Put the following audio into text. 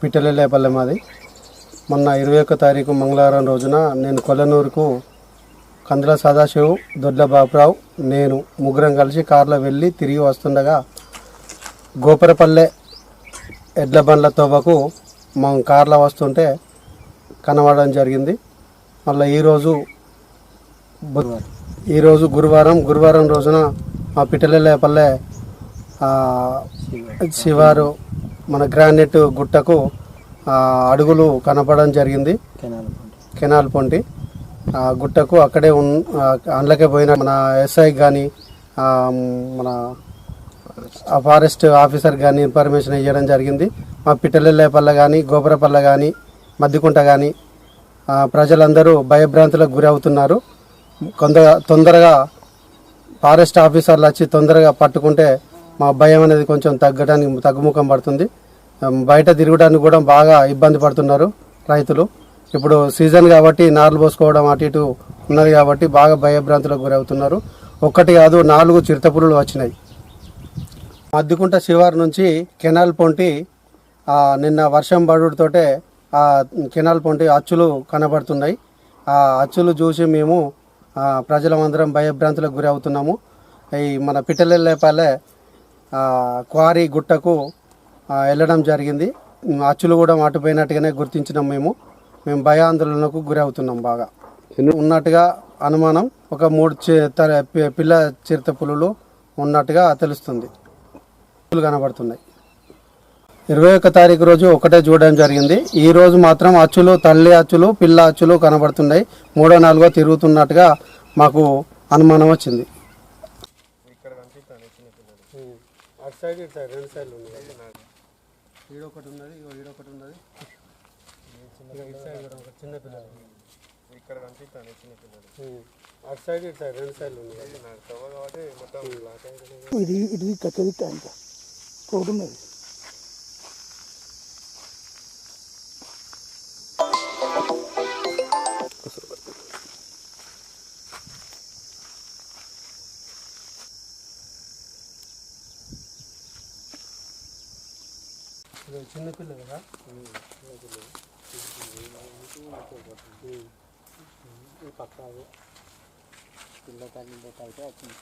పిట్టలేపల్లె మాది. మొన్న ఇరవై ఒక్క తారీఖు మంగళవారం రోజున నేను కొల్లనూరుకు కందుల సదాశివు దొడ్ల బాబురావు నేను ముగ్గురం కలిసి కారులో వెళ్ళి తిరిగి వస్తుండగా గోపరపల్లె ఎడ్ల బండ్ల తోవకు మనం కారులో వస్తుంటే కనబడడం జరిగింది. మళ్ళీ ఈరోజు ఈరోజు గురువారం గురువారం రోజున మా పిట్టలేపల్లె శివారు మన గ్రానైట్ గుట్టకు అడుగులు కనపడడం జరిగింది. కెనాల్ పొంటి. ఆ గుట్టకు అక్కడే ఉన్ అందులోకే పోయిన మన ఎస్ఐ కానీ మన ఆ ఫారెస్ట్ ఆఫీసర్ కానీ ఇన్ఫర్మేషన్ ఇవ్వడం జరిగింది. మా పిట్టలెల్లేపల్ల కానీ గోపురపల్ల కానీ మద్దికుంట కానీ ప్రజలందరూ భయభ్రాంతులకు గురి అవుతున్నారు కొంత తొందరగా ఫారెస్ట్ ఆఫీసర్లు వచ్చి తొందరగా పట్టుకుంటే మా భయం అనేది కొంచెం తగ్గడానికి తగ్గుముఖం పడుతుంది. బయట తిరగడానికి కూడా బాగా ఇబ్బంది పడుతున్నారు రైతులు. ఇప్పుడు సీజన్ కాబట్టి నార్లు పోసుకోవడం అటు ఇటు ఉన్నది కాబట్టి బాగా భయభ్రాంతులకు గురవుతున్నారు. ఒక్కటి కాదు నాలుగు చిరుతపులులు వచ్చినాయి. మద్దుకుంట శివారు నుంచి కెనాల్ పొంటి నిన్న వర్షం పడుడుతోటే ఆ కెనాల్ పొంటి అచ్చులు కనబడుతున్నాయి. ఆ అచ్చులు చూసి మేము ప్రజలమందరం భయభ్రాంతులకు గురి అవుతున్నాము ఈ మన పిట్టలెల్లేపాలే క్వారీ గుట్టకు వెళ్ళడం జరిగింది. అచ్చులు కూడా మాటిపోయినట్టుగానే గుర్తించినాం మేము. మేము భయాందోళనకు గురి అవుతున్నాం బాగా ఉన్నట్టుగా అనుమానం ఒక మూడు పి- పిల్ల చిరుత పులులు ఉన్నట్టుగా తెలుస్తుంది. పులు కనబడుతున్నాయి. ఇరవై ఒక్క తారీఖు రోజు ఒకటే చూడడం జరిగింది. ఈ రోజు మాత్రం అచ్చులు తల్లి అచ్చులు పిల్ల అచ్చులు కనబడుతున్నాయి. మూడో నాలుగో తిరుగుతున్నట్టుగా మాకు అనుమానం వచ్చింది. అటు సైడ్ ఇటు సైడ్ రెండు సైడ్లు ఉన్నాయి. ఈడొకటి ఉన్నది ఇగో ఈడొకటి ఉన్నది. ఇటు సైడ్ కూడా ఒక చిన్న పిల్లలు. ఇక్కడ కనిపిస్తాను చిన్న పిల్లలు. అటు సైడ్ ఇటు సైడ్ రెండు సైడ్లు ఉన్నాయి. నాకు కాబట్టి మొత్తం ఇది ఇది కచ్చదిట్ట ఇంకా ఒకటి ఉన్నది. చిన్న పిల్ల కదా పక్క పిల్ల తల్లి అయితే వచ్చింది